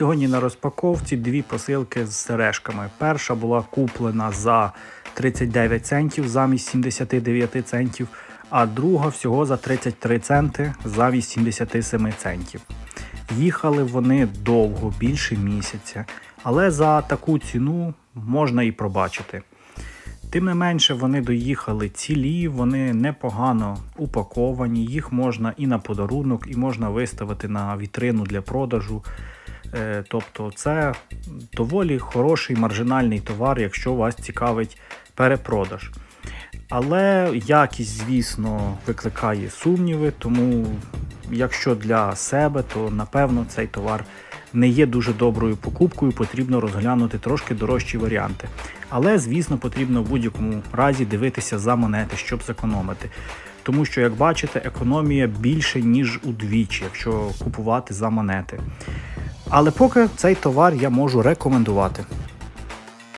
Сьогодні на розпаковці дві посилки з сережками. Перша була куплена за 39 центів замість 79 центів, а друга всього за 33 центи замість 77 центів. Їхали вони довго, більше місяця, але за таку ціну можна і пробачити. Тим не менше, вони доїхали цілі, вони непогано упаковані, їх можна і на подарунок, і можна виставити на вітрину для продажу. Е, Тобто це доволі хороший маржинальний товар, якщо вас цікавить перепродаж. Але якість, звісно, викликає сумніви, тому якщо для себе, то напевно цей товар не є дуже доброю покупкою, потрібно розглянути трошки дорожчі варіанти. Але, звісно, потрібно в будь-якому разі дивитися за монети, щоб зекономити. Тому що, як бачите, економія більше, ніж удвічі, якщо купувати за монети. Але поки цей товар я можу рекомендувати.